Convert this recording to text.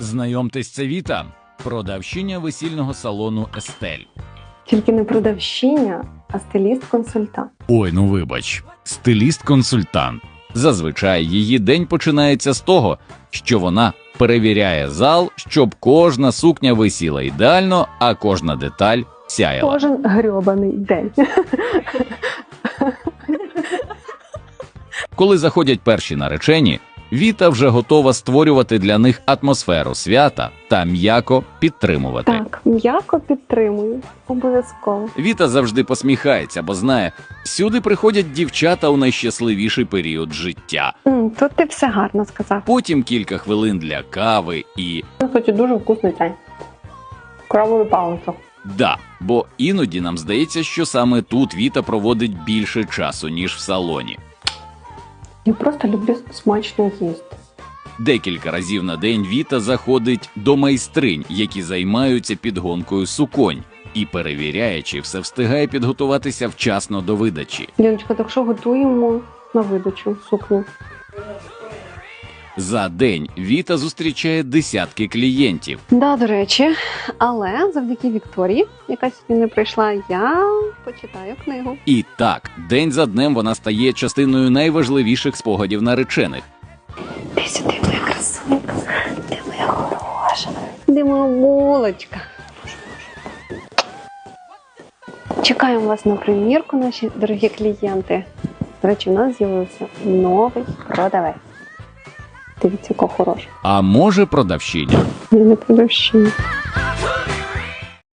Знайомтесь, це Віта, продавщиня весільного салону Естель. Тільки не продавщиня, а стиліст-консультант. Ой, ну вибач, стиліст-консультант. Зазвичай її день починається з того, що вона перевіряє зал, щоб кожна сукня висіла ідеально, а кожна деталь сяяла. Кожен грьобаний день. Коли заходять перші наречені, Віта вже готова створювати для них атмосферу свята та м'яко підтримувати. Так, м'яко підтримую. Обов'язково. Віта завжди посміхається, бо знає, сюди приходять дівчата у найщасливіший період життя. М, Тут ти все гарно сказав. Потім кілька хвилин для кави і Кстати, дуже вкусний чай. Крововий паунцо. да, бо іноді нам здається, що саме тут Віта проводить більше часу, ніж в салоні. Я просто люблю смачно їсти. Декілька разів на день Віта заходить до майстринь, які займаються підгонкою суконь, і перевіряє, чи все встигає підготуватися вчасно до видачі. Ліночка, так що готуємо на видачу сукню? За день Віта зустрічає десятки клієнтів. Да, до речі, але завдяки Вікторії, яка сьогодні не прийшла, я почитаю книгу. І так, день за днем вона стає частиною найважливіших спогадів наречених. Ти сюди, моя красунька. Ти моя хороша. Де моя булочка. Чекаємо вас на примірку, наші дорогі клієнти. До речі, у нас з'явився новий продавець. Дивіться, яка хороша. А може продавщиня? Я не продавщиня.